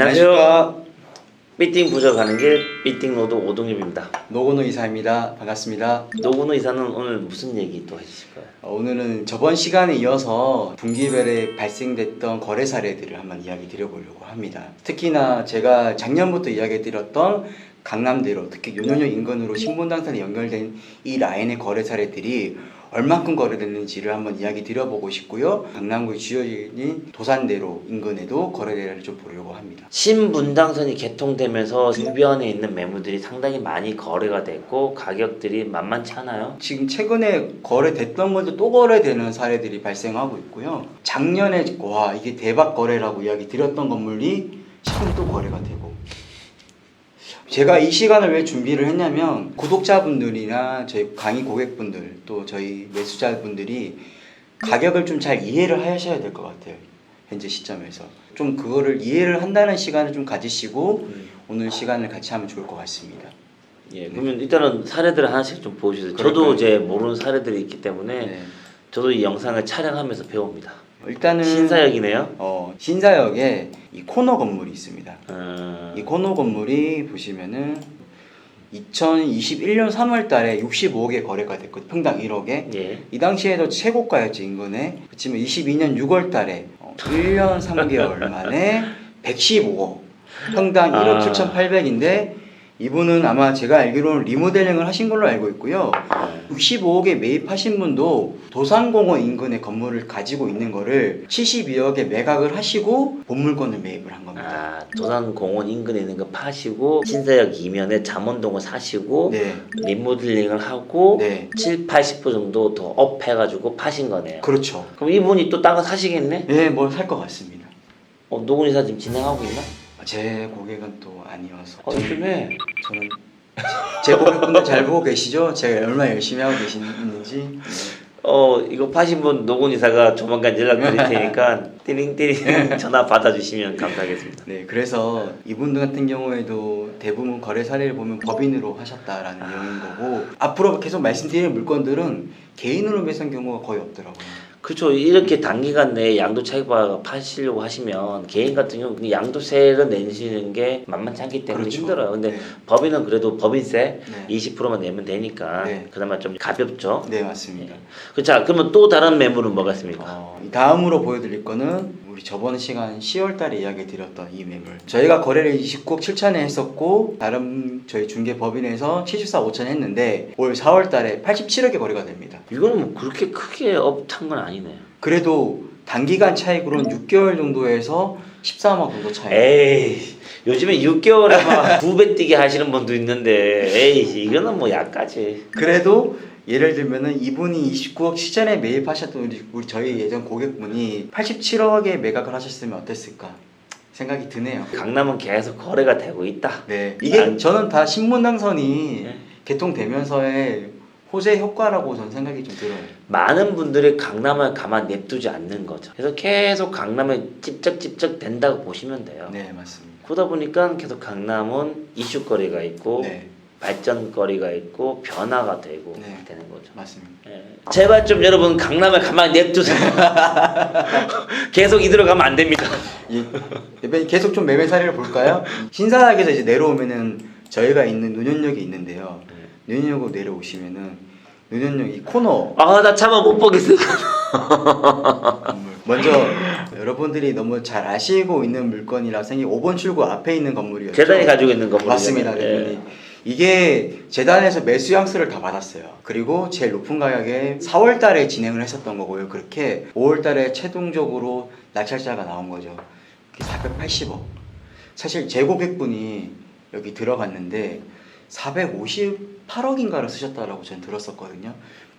안녕하세요. 미팅 부족하는 게 미팅 노도 오동엽입니다. 노건호 이사입니다. 반갑습니다. 노근호 이사는 오늘 무슨 얘기 또 해주실까요? 어, 오늘은 저번 시간에 이어서 분기별에 발생됐던 거래 사례들을 한번 이야기 드려보려고 합니다. 특히나 제가 작년부터 이야기 드렸던 강남대로 특히 윤현역 인근으로 신분당선에 연결된 이 라인의 거래 사례들이 얼만큼 거래됐는지를 한번 이야기 드려보고 싶고요. 강남구의 주요인 도산대로 인근에도 거래대를 좀 보려고 합니다. 신분당선이 개통되면서 주변에 있는 매물들이 상당히 많이 거래가 됐고 가격들이 만만치 않아요. 지금 최근에 거래됐던 것도 또 거래되는 사례들이 발생하고 있고요. 작년에 와 이게 대박 거래라고 이야기 드렸던 건물이 최근에 또 거래가 되고 제가 이 시간을 왜 준비를 했냐면 구독자분들이나 저희 강의 고객분들 또 저희 매수자분들이 가격을 좀 잘 이해를 하셔야 될 것 같아요. 현재 시점에서 좀 그거를 이해를 한다는 시간을 좀 가지시고 오늘 시간을 같이 하면 좋을 것 같습니다. 예, 그러면 일단은 사례들을 하나씩 좀 보여주세요. 저도 그럴까요? 이제 모르는 사례들이 있기 때문에 네. 저도 이 영상을 촬영하면서 배웁니다. 일단은 신사역이네요. 어, 신사역에 이 코너 건물이 있습니다. 어, 이 코너 건물이 보시면은 2021년 3월 달에 65억에 거래가 됐거든요. 평당 1억에. 예. 이 당시에도 최고가였지, 인근에. 그렇지만 22년 6월 달에 어, 1년 3개월 만에 115억. 평당 1억 아. 7,800인데 이분은 아마 제가 알기로는 리모델링을 하신 걸로 알고 있고요. 네. 65억에 매입하신 분도 도산공원 인근의 건물을 가지고 있는 거를 72억에 매각을 하시고 본물건을 매입을 한 겁니다. 아, 도산공원 인근에 있는 거 파시고 신사역 이면에 잠원동을 사시고 네. 리모델링을 하고 네. 7, 80% 정도 더 업 해가지고 파신 거네요. 그렇죠. 그럼 이분이 또 땅을 사시겠네? 예, 뭘살 것 같습니다. 어, 노군 이사 지금 진행하고 있나? 제 고객은 또 아니어서. 어, 좀 해. 저는 제 고객분들 잘 보고 계시죠? 제가 얼마나 열심히 하고 계시는지. 네. 어, 이거 파신 분 노군 이사가 조만간 연락 드릴 테니까 띠링띠링 전화 받아주시면 감사하겠습니다. 네, 그래서 이분들 같은 경우에도 대부분 거래 사례를 보면 법인으로 하셨다라는 내용인 거고 앞으로 계속 말씀드릴 물건들은 개인으로 매수한 경우가 거의 없더라고요. 그렇죠. 이렇게 단기간 내에 양도 차익과 파시려고 하시면 개인 같은 경우는 그 양도세를 내시는 게 만만치 않기 때문에 그렇죠. 힘들어요. 근데 네. 법인은 그래도 법인세 네. 20%만 내면 되니까 네. 그나마 좀 가볍죠. 네, 맞습니다. 그 자, 그러면 또 다른 매물은 뭐가 있습니까? 어, 이 다음으로 보여드릴 거는 우리 저번 시간 10월 달에 이야기 드렸던 이 매물. 저희가 거래를 29억 7천에 했었고 다른 저희 중개 법인에서 74 5천 했는데 올 4월 달에 87억에 거래가 됩니다. 이거는 뭐 그렇게 크게 업탄 건 아니네. 그래도 단기간 차익으로는 6개월 정도에서 13억 정도 차이. 에이, 요즘에 6개월에 막두배 뛰게 하시는 분도 있는데, 에이, 이거는 뭐 약까지. 그래도 예를 들면은 이분이 29억 시전에 매입하셨던 우리, 우리 저희 예전 고객분이 87억에 매각을 하셨으면 어땠을까 생각이 드네요. 강남은 계속 거래가 되고 있다. 네, 이게 난- 저는 다 신문 당선이 네. 개통되면서의 호재 효과라고 저는 생각이 좀 들어요. 많은 분들이 강남을 가만 냅두지 않는 거죠. 그래서 계속 강남에 찝쩍찝쩍 된다고 보시면 돼요. 네, 맞습니다. 그러다 보니까 계속 강남은 이슈거리가 있고 네, 발전거리가 있고 변화가 되고 네. 되는 거죠. 맞습니다. 예. 제발 좀 여러분 강남을 가만히 냅두세요. 계속 이대로 가면 안 됩니다. 이 대표님 계속 좀 매매 사례를 볼까요? 신사역에서 이제 내려오면은 저희가 있는 논현역이 있는데요. 논현역으로 내려오시면은 논현역 이 코너 아 나 차마 못 보겠어. 먼저 여러분들이 너무 잘 아시고 있는 물건이라 생기 5번 출구 앞에 있는 건물이었죠. 재단이 가지고 있는 건물이잖아요. 맞습니다, 예. 대표님. 이게 재단에서 매수 양수를 다 받았어요. 그리고 제일 높은 가격에 4월 달에 진행을 했었던 거고요. 그렇게 5월 달에 최종적으로 낙찰자가 나온 거죠. 480억. 사실 제 고객분이 여기 들어갔는데 458억인가를 쓰셨다라고 저는 들었었거든요.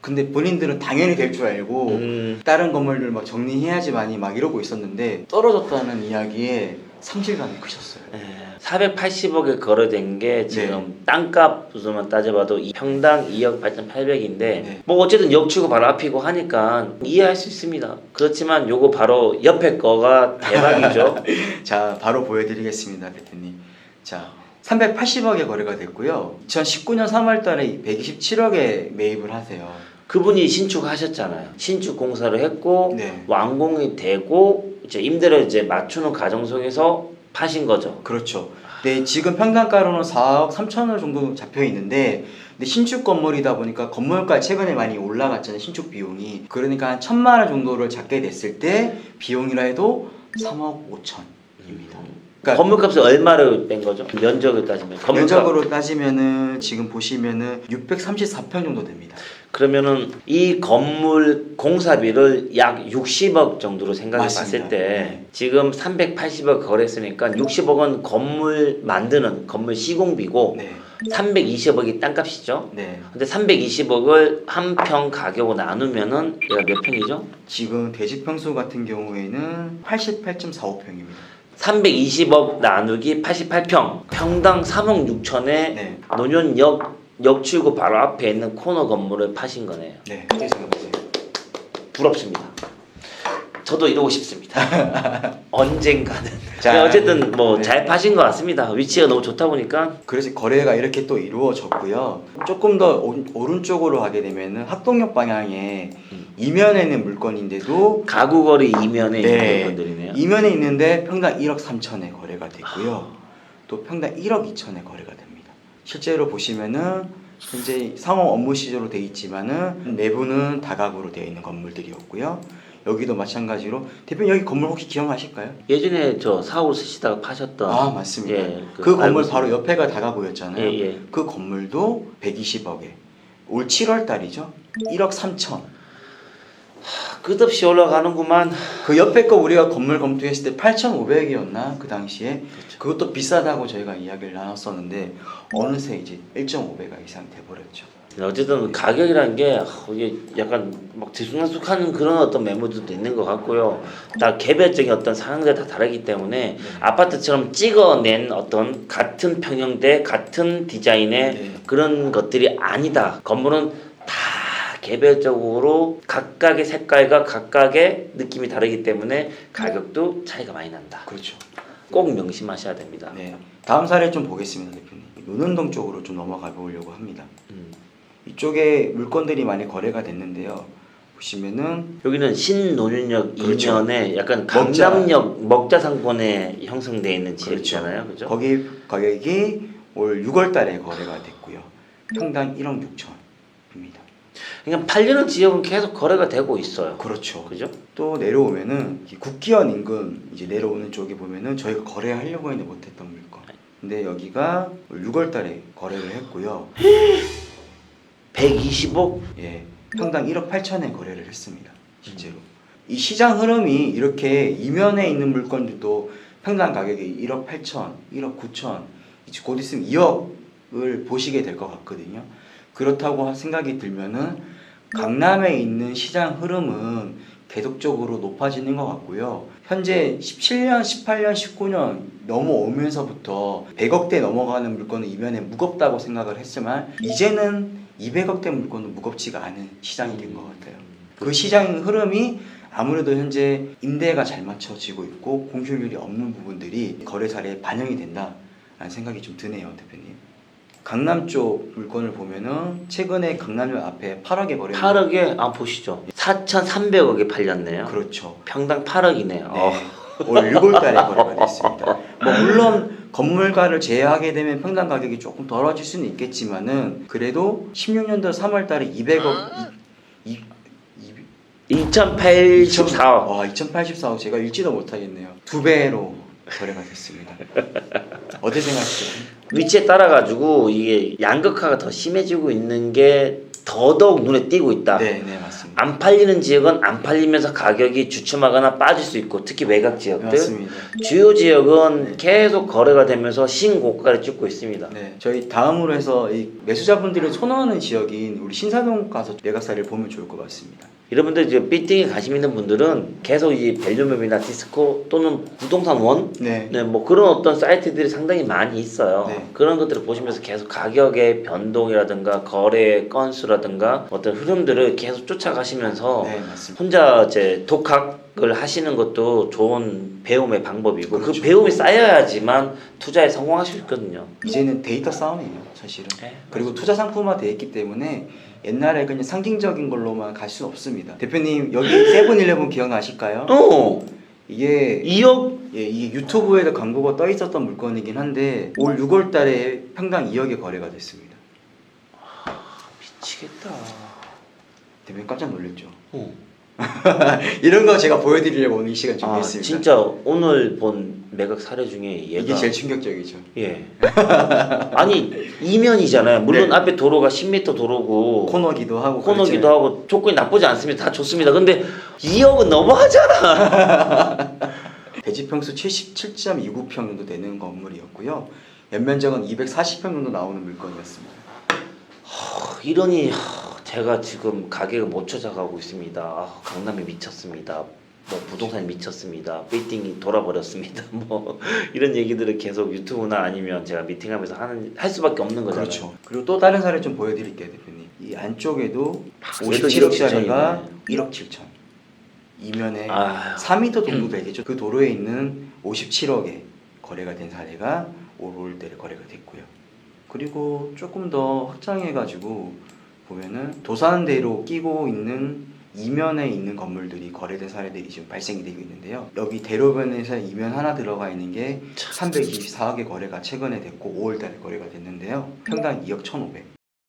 근데 본인들은 당연히 될 줄 알고 음, 다른 건물들 막 정리해야지만이 막 이러고 있었는데 떨어졌다는 이야기에 상실감이 크셨어요. 예. 480억에 거래된 게 지금 네. 땅값 수준만 따져봐도 이 평당 2억 8,800인데 네. 뭐 어쨌든 역치고 바로 앞이고 하니까 이해할 수 있습니다. 그렇지만 요거 바로 옆에 거가 대박이죠. 자, 바로 보여드리겠습니다, 대표님. 자, 380억에 거래가 됐고요. 2019년 3월 달에 127억에 매입을 하세요. 그분이 신축하셨잖아요. 신축 공사를 했고 네. 완공이 되고 이제 임대를 이제 맞추는 과정 속에서 파신 거죠. 그렇죠. 네, 지금 평당가로는 4억 3천원 정도 잡혀 있는데 근데 신축 건물이다 보니까 건물가 최근에 많이 올라갔잖아요. 신축 비용이. 그러니까 한 천만 원 정도를 잡게 됐을 때 비용이라 해도 3억 5천입니다. 그러니까 건물값을 얼마를 뺀 거죠? 면적을 따지면 건물값 면적으로 따지면은 지금 보시면은 634평 정도 됩니다. 그러면은 이 건물 공사비를 약 60억 정도로 생각해 맞습니다. 봤을 때 네. 지금 380억 거래했으니까 60억은 건물 만드는 건물 시공비고 네. 320억이 땅값이죠. 네. 근데 320억을 한 평 가격으로 나누면은 얘가 몇 평이죠? 지금 대지 평수 같은 경우에는 88.45평입니다. 320억 나누기 88평 평당 3억 6천에 네. 논현역 역출구 바로 앞에 있는 코너 건물을 파신 거네요. 네. 어떻게 생각하세요? 부럽습니다. 저도 이러고 싶습니다. 언젠가는. 자, 자, 어쨌든 뭐 네. 잘 파신 것 같습니다. 위치가 너무 좋다 보니까 그래서 거래가 이렇게 또 이루어졌고요. 조금 더 오, 오른쪽으로 가게 되면은 학동역 방향에 음. 이면에 있는 물건인데도 가구 거리 이면에 네. 있는 분들이네요. 이면에 있는데 평당 1억 3천에 거래가 됐고요. 또 평당 1억 2천에 거래가 됩니다. 실제로 보시면은 현재 상호 업무 시조로 돼 있지만은 내부는 다가구로 되어 있는 건물들이었고요. 여기도 마찬가지로 대표님 여기 건물 혹시 기억나실까요? 예전에 저 사고 쓰시다가 파셨던 아 맞습니다. 예, 그, 그 건물 바로 옆에가 다가구였잖아요. 예, 예. 그 건물도 120억에 올 7월 달이죠. 1억 3천. 끝없이 올라가는구만. 그 옆에 거 우리가 건물 검토했을 때 8,500이었나 그 당시에 그렇죠. 그것도 비싸다고 저희가 이야기를 나눴었는데 어느새 이제 1.5배가 이상 돼버렸죠. 어쨌든 가격이라는 게 아, 이게 약간 막 들쑥날쑥한 그런 어떤 매물들도 있는 것 같고요. 다 개별적인 어떤 상황들 다 다르기 때문에 아파트처럼 찍어낸 어떤 같은 평형대 같은 디자인의 네. 그런 것들이 아니다. 건물은 다 개별적으로 각각의 색깔과 각각의 느낌이 다르기 때문에 가격도 차이가 많이 난다. 그렇죠. 꼭 명심하셔야 됩니다. 네. 다음 사례 좀 보겠습니다, 대표님. 논현동 쪽으로 좀 넘어가 보려고 합니다. 음. 이쪽에 물건들이 많이 거래가 됐는데요. 보시면은 여기는 신논현역 그렇죠. 이면에 약간 먹자. 강남역 먹자 상권에 형성되어 있는 지역이잖아요, 그죠? 거기 가격이 올 6월 달에 거래가 됐고요. 평당 1억 6천입니다. 그러니까 팔리는 지역은 계속 거래가 되고 있어요, 그렇죠. 그죠? 또 내려오면은 이 국기원 인근 이제 내려오는 쪽에 보면은 저희가 거래하려고 했는데 못했던 물건. 근데 여기가 6월 달에 거래를 했고요. 120억 예, 평당 1억 8천에 거래를 했습니다. 실제로. 이 시장 흐름이 이렇게 이면에 있는 물건들도 평당 가격이 1억 8천, 1억 9천, 이제 곧 있으면 2억을 보시게 될 것 같거든요. 그렇다고 생각이 들면은 강남에 있는 시장 흐름은 계속적으로 높아지는 것 같고요. 현재 17년, 18년, 19년 넘어오면서부터 100억대 넘어가는 물건은 이면에 무겁다고 생각을 했지만 이제는 200억대 물건은 무겁지가 않은 시장이 된 것 같아요. 그 시장 흐름이 아무래도 현재 임대가 잘 맞춰지고 있고 공실률이 없는 부분들이 거래 자리에 반영이 된다라는 생각이 좀 드네요, 대표님. 강남 쪽 물건을 보면은 최근에 강남역 앞에 8억에 거래 8억에 아 보시죠, 4,300억에 팔렸네요. 그렇죠. 평당 8억이네요. 네. 어. 올 6월달에 거래가 됐습니다. 뭐 물론 건물가를 제외하게 되면 평당 가격이 조금 떨어질 수는 있겠지만은 그래도 16년도 3월달에 200억 이, 이, 2,084억. 와 2084억 제가 읽지도 못하겠네요. 두 배로 거래가 됐습니다. 어떻게 생각하세요? 위치에 따라 가지고 이게 양극화가 더 심해지고 있는 게 더더욱 눈에 띄고 있다. 네, 네 맞습니다. 안 팔리는 지역은 안 팔리면서 가격이 주춤하거나 빠질 수 있고 특히 외곽 지역들 맞습니다. 주요 지역은 네. 계속 거래가 되면서 신고가를 찍고 있습니다. 네, 저희 다음으로 해서 이 매수자분들이 선호하는 지역인 우리 신사동 가서 매각사를 보면 좋을 것 같습니다. 여러분들 이제 빌딩에 관심 있는 분들은 계속 이 밸류맵이나 디스코 또는 부동산 원 네, 네, 뭐 그런 어떤 사이트들이 상당히 많이 있어요. 네. 그런 것들을 보시면서 계속 가격의 변동이라든가 거래 건수라든가 어떤 흐름들을 계속 쫓아가시면서 네. 혼자 이제 독학 을 하시는 것도 좋은 배움의 방법이고 그 그렇죠. 배움이 쌓여야지만 투자에 성공하실 수 있거든요. 이제는 데이터 싸움이에요, 사실은. 네. 그리고 투자 상품화 되어 있기 때문에 옛날에 그냥 상징적인 걸로만 갈 수는 없습니다. 대표님 여기 세븐일레븐 기억나실까요? 어, 이게 2억 예, 이게 유튜브에도 광고가 떠 있었던 물건이긴 한데 올 6월 달에 평당 2억에 거래가 됐습니다. 미치겠다. 대표님 깜짝 놀랐죠. 어. 이런 거 제가 보여드리려고 오늘 이 시간 아 준비했습니다. 진짜 오늘 본 매각 사례 중에 얘가 이게 제일 충격적이죠. 예. 아니 이면이잖아요. 물론 네. 앞에 도로가 10m 도로고 코너기도 하고 코너기도 그렇지만 하고 조건이 나쁘지 않습니다. 다 좋습니다. 근데 2억은 너무하잖아. 대지 평수 77.29평 정도 되는 건물이었고요. 연면적은 240평 정도 나오는 물건이었습니다. 하, 이러니 하, 제가 지금 가격을 못 찾아가고 있습니다. 아, 강남이 미쳤습니다. 뭐 부동산이 미쳤습니다. 빌딩이 돌아버렸습니다. 뭐 이런 얘기들을 계속 유튜브나 아니면 제가 미팅하면서 하는 할 수밖에 없는 거잖아요. 그렇죠. 그리고 또 다른 사례 좀 보여드릴게요, 대표님. 이 안쪽에도 그래도 57억짜리가 1억 1억 7천. 이면에 아유. 4m 정도 되겠죠. 그 도로에 있는 57억에 거래가 된 사례가 올 5월달에 거래가 됐고요. 그리고 조금 더 확장해가지고 보면은 도산대로 끼고 있는 이면에 있는 건물들이 거래된 사례들이 지금 발생이 되고 있는데요. 여기 대로변에서 이면 하나 들어가 있는 게 324억의 거래가 최근에 됐고 5월달에 거래가 됐는데요. 평당 2억 1,500.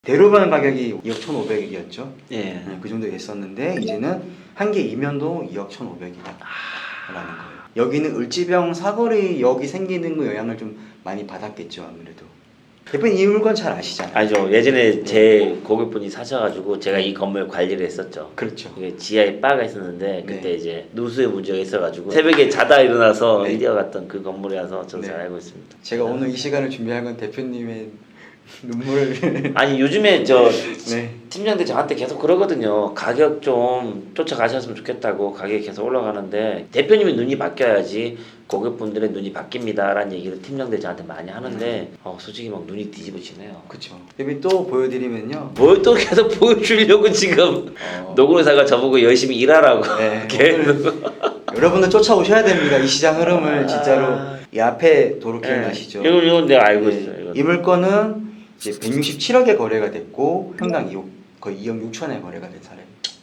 대로변 가격이 2억 1,500이었죠. 예. 그 정도 됐었는데 이제는 한 개 이면도 2억 1,500이다 라는 거예요. 여기는 을지병 사거리 역이 생기는 거 영향을 좀 많이 받았겠죠 아무래도. 대표님 이 물건 잘 아시잖아요. 아니죠. 예전에 제 고객분이 사셔가지고 제가 이 건물 관리를 했었죠. 그렇죠. 이게 지하에 바가 있었는데 그때 네. 이제 누수의 문제가 있어가지고 새벽에 자다 일어나서 네. 뛰어갔던 그 건물이라서 저도 네. 잘 알고 있습니다. 제가 오늘 이 시간을 준비한 건 대표님의 눈물을 아니 요즘에 저 네. 팀장들 저한테 계속 그러거든요. 가격 좀 쫓아가셨으면 좋겠다고 가격이 계속 올라가는데 대표님의 눈이 바뀌어야지 고객분들의 눈이 바뀝니다라는 얘기를 팀장들 저한테 많이 하는데 어, 솔직히 막 눈이 뒤집어지네요. 그렇죠. 대표님 또 보여드리면요. 뭘 또 계속 보여주려고 지금 어, 노구사가 저보고 열심히 일하라고 네, 계속 여러분들 쫓아오셔야 됩니다. 이 시장 흐름을 진짜로 아. 이 앞에 도로 기억나시죠? 이건 이건 내가 알고 네. 있어요. 이건. 이 물건은 이제 167억에 거래가 됐고 평당 2억 거의 2억 6천에 거래가 된 사례.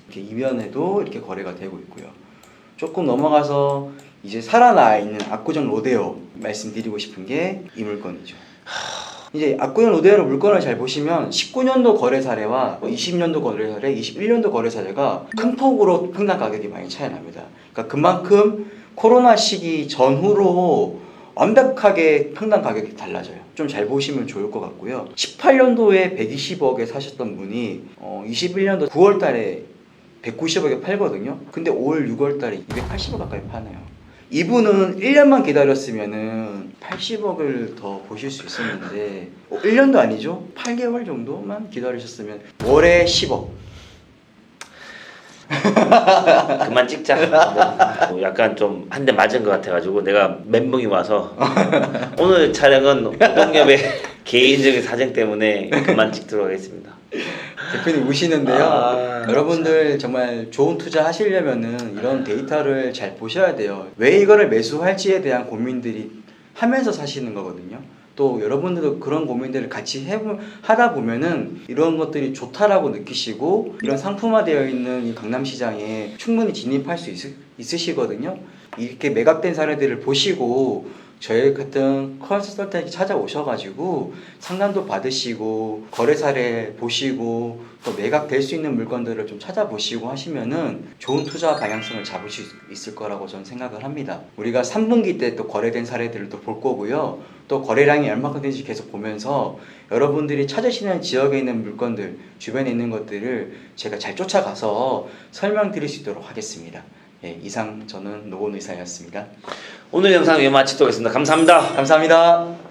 이렇게 이면에도 이렇게 거래가 되고 있고요. 조금 넘어가서 이제 살아나 있는 압구정 로데오 말씀드리고 싶은 게 이 물건이죠. 이제 압구정 로데오 물건을 잘 보시면 19년도 거래 사례와 20년도 거래 사례, 21년도 거래 사례가 큰 폭으로 평당 가격이 많이 차이 납니다. 그러니까 그만큼 코로나 시기 전후로 완벽하게 평당 가격이 달라져요. 좀 잘 보시면 좋을 것 같고요. 18년도에 120억에 사셨던 분이 어, 21년도 9월 달에 190억에 팔거든요. 근데 올 6월 달에 280억 가까이 파네요. 이분은 1년만 기다렸으면은 80억을 더 보실 수 있었는데 어, 1년도 아니죠? 8개월 정도만 기다리셨으면 월에 10억. 그만 찍자. 뭐 약간 좀 한 대 맞은 것 같아가지고 내가 멘붕이 와서 오늘 촬영은 오동엽의 개인적인 사정 때문에 그만 찍도록 하겠습니다. 대표님 우시는데요. 아, 여러분들 정말 좋은 투자 하시려면은 이런 데이터를 잘 보셔야 돼요. 왜 이거를 매수할지에 대한 고민들이 하면서 사시는 거거든요. 또 여러분들도 그런 고민들을 같이 해보, 하다 보면은 이런 것들이 좋다라고 느끼시고 이런 상품화되어 있는 이 강남시장에 충분히 진입할 수 있, 있으시거든요. 이렇게 매각된 사례들을 보시고 저희 같은 컨설턴트 찾아오셔가지고 상담도 받으시고 거래 사례 보시고 또 매각될 수 있는 물건들을 좀 찾아보시고 하시면은 좋은 투자 방향성을 잡으실 수 있을 거라고 저는 생각을 합니다. 우리가 3분기 때 또 거래된 사례들을 또 볼 거고요. 또 거래량이 얼마큼 되는지 계속 보면서 여러분들이 찾으시는 지역에 있는 물건들, 주변에 있는 것들을 제가 잘 쫓아가서 설명드릴 수 있도록 하겠습니다. 예, 이상 저는 노건 의사였습니다. 오늘 영상 여기 마치도록 하겠습니다. 감사합니다. 감사합니다.